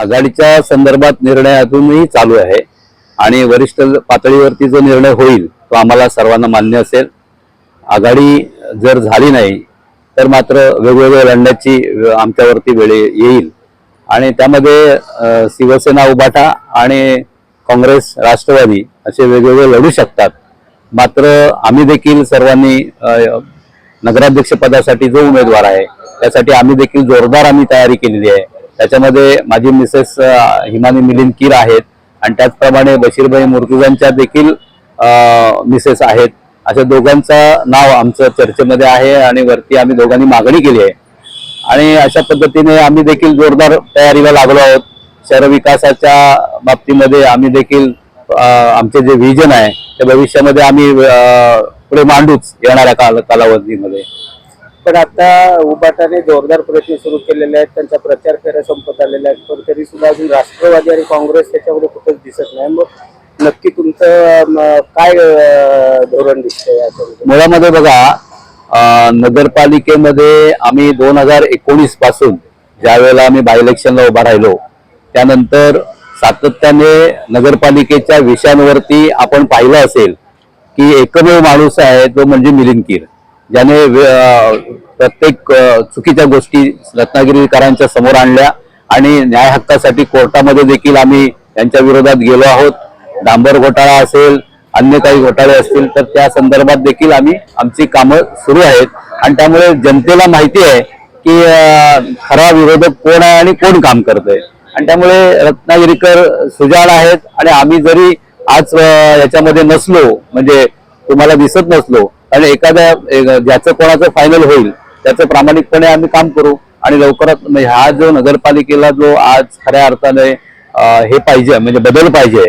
आघाडीच्या संदर्भात निर्णय अजूनही चालू आहे आणि वरिष्ठ पातळीवरती जो निर्णय होईल तो आम्हाला सर्वांना मान्य असेल. आघाडी जर झाली नाही तर मात्र वेगवेगळ्या लढण्याची आमच्यावरती वेळ येईल. आणि त्यामध्ये शिवसेना उभाटा आणि काँग्रेस राष्ट्रवादी असे वेगवेगळे लढू शकतात. मात्र आम्ही देखील सर्वांनी नगराध्यक्षपदासाठी जो उमेदवार आहे त्यासाठी आम्ही देखील जोरदार आम्ही तयारी केलेली आहे. त्याच्यामध्ये माझी मिसेस हिमानी मिलिंद कीर आहेत. आणि त्याचप्रमाणे बशीरभाई मुर्तुजांच्या देखील मिसेस आहेत. अशा दोघांचं नाव आमचं चर्चेमध्ये आहे आणि वरती आम्ही दोघांनी मागणी केली आहे. आणि अशा पद्धतीने आम्ही देखील जोरदार तयारीला लागलो आहोत. शहर विकासाच्या बाबतीमध्ये आम्ही देखील आमचे जे व्हिजन आहे ते भविष्यामध्ये आम्ही पुढे मांडूच येणाऱ्या काल कालावधीमध्ये. पण आता उबाटाने जोरदार प्रयत्न सुरू केलेले आहेत. त्यांचा प्रचार फेऱ्या संपत आलेल्या आहेत. पण तरी सुद्धा अजून राष्ट्रवादी आणि काँग्रेस त्याच्यामध्ये कुठंच दिसत नाही. मग नक्की तुमचं काय धोरण दिसतंय याच्यामध्ये? मुळामध्ये बघा नगरपालिकेमध्ये आम्ही दोन हजार एकोणीसपासून ज्या वेळेला आम्ही बाय इलेक्शनला उभा राहिलो त्यानंतर सातत्याने नगरपालिकेच्या विषयांवरती आपण पाहिलं असेल की एकमेव माणूस आहे तो म्हणजे मिलिंद कीर ज्याने प्रत्येक चुकीच्या गोष्टी रत्नागिरीकरांच्या समोर आणल्या आणि न्याय हक्कासाठी कोर्टामध्ये देखील आम्ही त्यांच्या विरोधात गेलो आहोत. डांबर घोटाळा असेल अन्य काही घोटाळे असतील तर त्या संदर्भात देखील आम्ही आमची कामं सुरू आहेत. आणि त्यामुळे जनतेला माहिती आहे की खरा विरोधक कोण आहे आणि कोण काम करतंय. आणि त्यामुळे रत्नागिरीकर सुजाण आहेत आणि आम्ही जरी आज याच्यामध्ये नसलो म्हणजे तुम्हाला दिसत नसलो आणि एखाद्या ज्याचं कोणाचं फायनल होईल त्याचं प्रामाणिकपणे आम्ही काम करू आणि लवकरात म्हणजे हा जो नगरपालिकेला जो आज खऱ्या अर्थाने हे पाहिजे म्हणजे बदल पाहिजे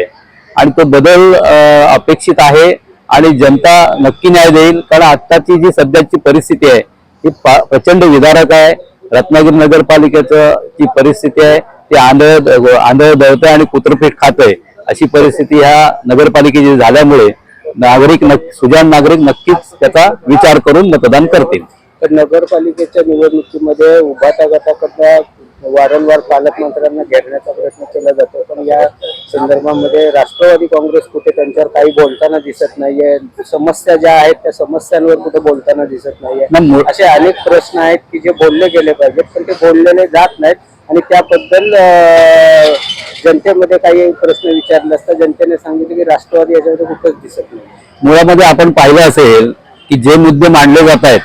आणि तो बदल अपेक्षित आहे आणि जनता नक्की न्याय देईल कारण आत्ताची जी सध्याची परिस्थिती आहे ही पा- प्रचंड विदारक आहे. रत्नागिरी नगरपालिकेचं जी परिस्थिती आहे ती आंधळ आंधळ दळतंय आणि कुत्रपीठ खातंय अशी परिस्थिती ह्या नगरपालिकेची झाल्यामुळे नागरिक नक्क- सुजाण नागरिक नक्कीच त्याचा विचार करून मतदान करतील. तर नगरपालिकेच्या निवडणुकीमध्ये उभाटा गटाकडनं वारंवार पालकमंत्र्यांना घेरण्याचा प्रयत्न केला जातो. पण या संदर्भामध्ये राष्ट्रवादी काँग्रेस कुठे त्यांच्यावर काही बोलताना दिसत नाहीये. समस्या ज्या आहेत त्या समस्यांवर कुठे बोलताना दिसत नाहीये. असे अनेक प्रश्न आहेत की जे बोलले गेले पाहिजेत पण ते बोललेले जात नाहीत. आणि त्याबद्दल जनतेमध्ये काही प्रश्न विचारले असता जनतेने सांगितले की राष्ट्रवादी याच्यामध्ये कुठंच दिसत नाही. मुळामध्ये आपण पाहिलं असेल की जे मुद्दे मांडले जात आहेत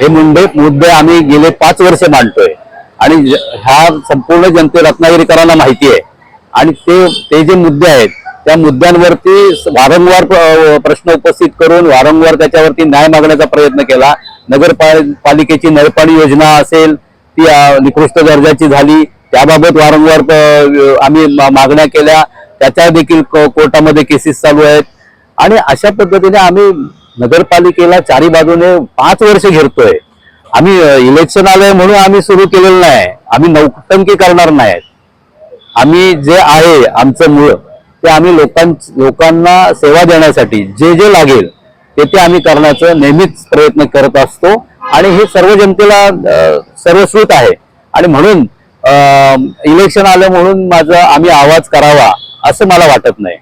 हे मुंबई मुद्दे आम्ही गेले पाच वर्ष मांडतोय. आणि ज- ह्या संपूर्ण जनते रत्नागिरीकरांना माहिती आहे. आणि ते ते जे मुद्दे आहेत त्या मुद्द्यांवरती वारंवार प्रश्न उपस्थित करून वारंवार त्याच्यावरती न्याय मागण्याचा प्रयत्न केला. नगरपाल- पालिकेची नळपाणी योजना असेल ती निकृष्ट दर्जाची झाली. त्याबाबत वारंवार आम्ही मागण्या केल्या. त्याच्या देखील कोर्टामध्ये केसेस चालू आहेत. आणि अशा पद्धतीने आम्ही नगरपालिकेला चारी बाजूने पाच वर्ष घेरतोय. आम्ही इलेक्शन आलंय म्हणून आम्ही सुरू केलेलं नाही. आम्ही नौटंकी करणार नाही. आम्ही जे आहे आमचं मूळ ते आम्ही लोकां लोकांना सेवा देण्यासाठी जे जे लागेल ते ते आम्ही करण्याचं नेहमीच प्रयत्न करत असतो. आणि हे सर्व जनतेला अ, सर्वश्रुत आहे. आणि म्हणून इलेक्शन आलं म्हणून माझा आम्ही आवाज करावा असं मला वाटत नाही.